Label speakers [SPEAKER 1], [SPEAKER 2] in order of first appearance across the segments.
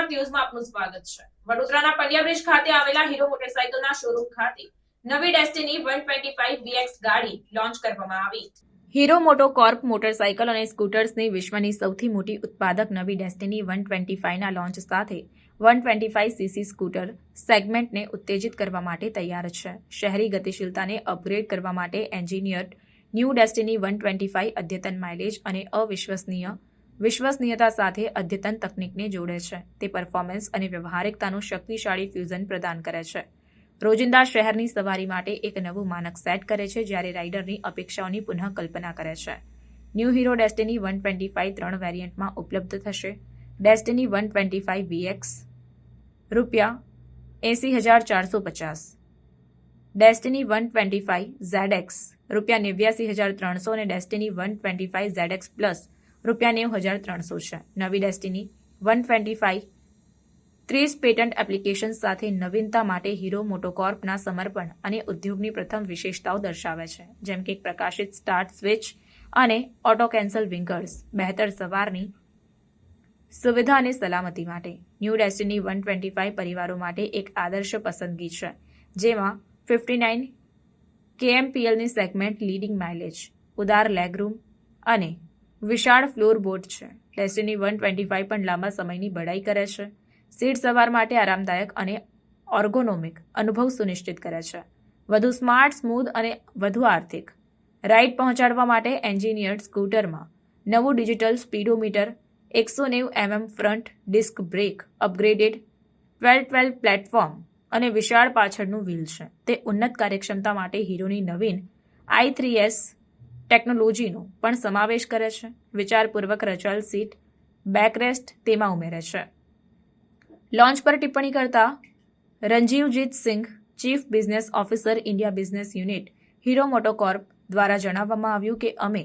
[SPEAKER 1] ગુજરાત ન્યૂઝમાં આપનું સ્વાગત છે. વડોદરાના પંડ્યા ખાતે આવેલા હીરો મોટરસાઇકલના શોરૂમ ખાતે નવી ડેસ્ટિની 125 BX ગાડી લોન્ચ કરવામાં આવી. હીરો મોટો કોર્પ મોટરસાઇકલ અને સ્કૂટર્સની વિશ્વની સૌથી મોટી ઉત્પાદક નવી ડેસ્ટિની 125 ના લોન્ચ સાથે 125 સીસી સ્કૂટર સેગમેન્ટને ઉત્તેજિત કરવા માટે તૈયાર છે. શહેરી ગતિશીલતાને અપગ્રેડ કરવા માટે એન્જિનિયર્ડ ન્યૂ ડેસ્ટિની 125 અદ્યતન માઇલેજ અને અવિશ્વસનીય વિશ્વસનીયતા સાથે અદ્યતન તકનીકને જોડે છે. તે પરફોર્મન્સ અને વ્યવહારિકતાનું શક્તિશાળી ફ્યુઝન પ્રદાન કરે છે. રોજિંદા શહેરની સવારી માટે એક નવું માનક સેટ કરે છે, જ્યારે રાઇડરની અપેક્ષાઓની પુનઃ કલ્પના કરે છે. New Hero Destini one twenty five ત્રણ વેરિયન્ટમાં ઉપલબ્ધ થશે. Destini one twenty five VX રૂપિયા એંસી હજાર ચારસો પચાસ. Destini one twenty five Z X રૂપિયા નેવ્યાસી હજાર ત્રણસો અને Destini one twenty five Z X plus રૂપિયા નેવું હજાર ત્રણસો છે. નવી ડેસ્ટિની વન ટ્વેન્ટી ફાઇવ ત્રીસ પેટન્ટ એપ્લિકેશન સાથે નવીનતા માટે હીરો મોટોકોર્પના સમર્પણ અને ઉદ્યોગની પ્રથમ વિશેષતાઓ દર્શાવે છે. જેમ કે પ્રકાશિત સ્ટાર્ટ સ્વિચ અને ઓટો કેન્સલ વિંગર્સ, બહેતર સવારની સુવિધા અને સલામતી માટે. New Destiny one twenty five પરિવારો માટે એક આદર્શ પસંદગી છે, જેમાં ફિફ્ટી નાઇન કેએમપીએલની સેગમેન્ટ લીડિંગ માઇલેજ, ઉદાર લેગરૂમ અને વિશાળ ફ્લોર બોટ છે. ડેસ્ટિની વન ટ્વેન્ટી ફાઇવ પણ લાંબા સમયની બડાઈ કરે છે. સીટ સવાર માટે આરામદાયક અને ઓર્ગોનોમિક અનુભવ સુનિશ્ચિત કરે છે. વધુ સ્માર્ટ સ્મૂથ અને વધુ આર્થિક. રાઇડ પહોંચાડવા માટે એન્જિનિયર્ડ સ્કૂટરમાં નવું ડિજિટલ સ્પીડોમીટર, એકસો નેવું MM front disc brake upgraded, twelve twelve platform અને વિશાળ પાછળનું વ્હીલ છે. તે ઉન્નત કાર્યક્ષમતા માટે હીરોની નવીન આઈ થ્રી એસ ટેકનોલોજીનો પણ સમાવેશ કરે છે. વિચારપૂર્વક રચાયેલ સીટ બેકરેસ્ટ તેમાં ઉમેરે છે. લોન્ચ પર ટિપ્પણી કરતા Ranjivjit Singh, chief business officer India business unit, Hero MotoCorp દ્વારા જણાવવામાં આવ્યું કે અમે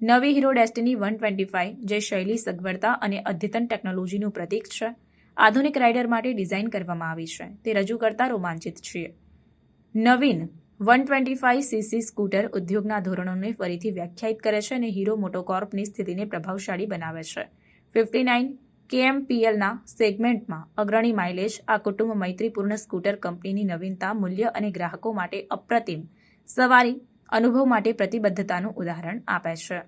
[SPEAKER 1] નવી Hero Destini one twenty five જે શૈલી સગવડતા અને અદ્યતન ટેકનોલોજીનું પ્રતીક છે, આધુનિક રાઇડર માટે ડિઝાઇન કરવામાં આવી છે. તે રજૂ કરતા રોમાંચિત છીએ. નવીન one twenty five cc scooter ઉદ્યોગના ધોરણોને ફરીથી વ્યાખ્યાયિત કરે છે અને હીરો મોટોકોર્પની સ્થિતિને પ્રભાવશાળી બનાવે છે. ફિફ્ટી નાઇન કેએમપીએલના સેગમેન્ટમાં અગ્રણી માઇલેજ, આ કુટુંબ મૈત્રીપૂર્ણ સ્કૂટર કંપનીની નવીનતા, મૂલ્ય અને ગ્રાહકો માટે અપ્રતિમ સવારી અનુભવ માટે પ્રતિબદ્ધતાનું ઉદાહરણ આપે છે.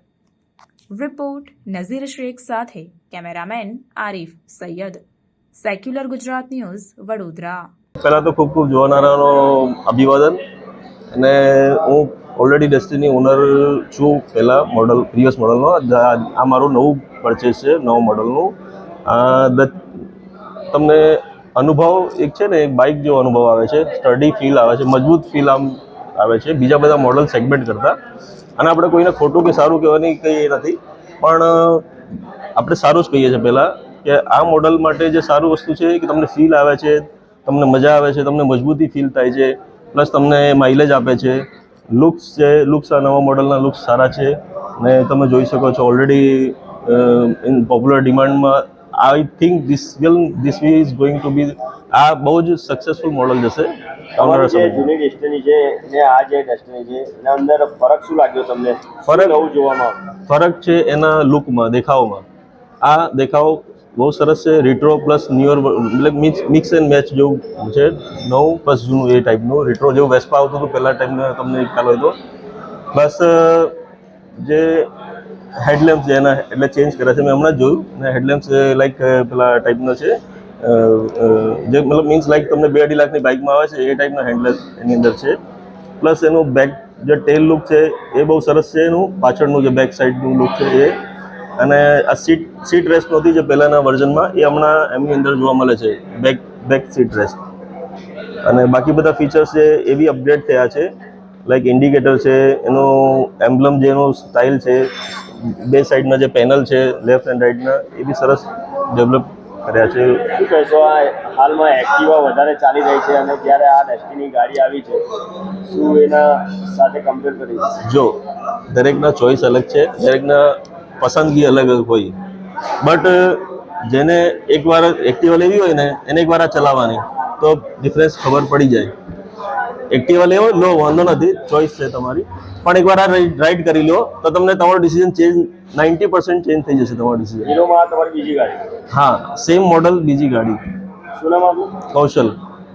[SPEAKER 1] રિપોર્ટ, નઝીર શેખ સાથે cameraman Arif Sayed. Secular Gujarat News Vadodara.
[SPEAKER 2] પહેલાં તો ખૂબ ખૂબ જોવાનારાનો અભિવાદન. અને હું ઓલરેડી ડેસ્ટિની ઓનર છું પહેલાં મોડલ પ્રિવિયસ મોડલનો આ મારું નવું પરચેસ છે, નવું મોડલનું તમને અનુભવ એક છે ને, એક બાઇક જેવો અનુભવ આવે છે સ્ટડી ફીલ આવે છે, મજબૂત ફીલ આમ આવે છે, બીજા બધા મોડલ સેગમેન્ટ કરતાં. અને આપણે કોઈને ખોટું કે સારું કહેવાની કંઈ નથી, પણ આપણે સારું જ કહીએ છીએ પહેલાં કે આ મોડલ માટે જે સારું વસ્તુ છે, કે તમને ફીલ આવે છે, તમને મજા આવે છે, તમને મજબૂતી ફીલ થાય છે પ્લસ તમને માઇલેજ આપે છે. લુક્સ છે લુક્સ આ નવા મોડલના લુક્સ સારા છે. ને તમે જોઈ શકો છો already in popular ડિમાન્ડમાં I think this will this we is going to be આ બહુ જ સક્સેસફુલ મોડલ જશે. આવનારા
[SPEAKER 3] જૂની ડેસ્ટિની છે ને આ જે ડેસ્ટિની છે એના અંદર ફરક શું લાગ્યો તમને?
[SPEAKER 2] ફરક-
[SPEAKER 3] જોવામાં
[SPEAKER 2] ફરક છે એના લુકમાં દેખાવમાં. આ દેખાવ બહુ સરસ છે. રિટ્રો પ્લસ ન્યુઅર એટલે મિક્સ મિક્સ એન્ડ મેચ જેવું છે. નવ પ્લસ જૂનું એ ટાઈપનું રિટ્રો જેવું વેસ્પા આવતું હતું પહેલાં ટાઈમને તમને ખ્યાલ હોય તો. પ્લસ જે હેડલેમ્પ છે એના એટલે ચેન્જ કર્યા છે. મેં હમણાં જ જોયું. ને હેડલેમ્પ્સ લાઈક પેલા ટાઈપના છે. જે મતલબ મીન્સ લાઈક તમને બે અઢી લાખની બાઇકમાં આવે છે, એ ટાઈપના હેન્ડલેમ્પ એની અંદર છે. પ્લસ એનું બેક જે ટેલ લુક છે, એ બહુ સરસ છે એનું. પાછળનું જે બેક સાઈડનું લુક છે એ. અને આ સીટ સીટ રેસ્ટ નહોતી જે પહેલાંના વર્ઝનમાં એ હમણાં એમની અંદર જોવા મળે છે બેક બેક સીટ રેસ્ટ અને બાકી બધા ફીચર્સ છે એ બી અપડેટ થયા છે. લાઈક ઇન્ડિકેટર છે એનું એમ્બ્લમ જે એનું સ્ટાઇલ છે બે સાઈડના જે પેનલ છે લેફ્ટ એન્ડ રાઈટના એ બી સરસ ડેવલપ કર્યા છે.
[SPEAKER 3] શું કહેશો આ હાલમાં એક્ટિવા વધારે ચાલી રહી છે અને જ્યારે આ ડેસ્ટિની ગાડી આવી છે શું એના સાથે કમ્પેર કરી?
[SPEAKER 2] જો દરેકના ચોઈસ અલગ છે દરેકના પસંદગી અલગ અલગ હોય. બટ જેને એકવાર એક્ટિવા લેવી હોય ને એને એકવાર આ ચલાવવાની. તો ડિફરન્સ ખબર પડી જાય. એક્ટિવા લેવો લો વાંધો નથી ચોઈસ છે તમારી. પણ એકવાર આ રાઈડ કરી લો તો તમને તમારો decision change ninety percent change થઈ જશે તમારો ડિસિઝન હા સેમ મોડલ બીજી ગાડી.
[SPEAKER 3] શું
[SPEAKER 2] કૌશલ.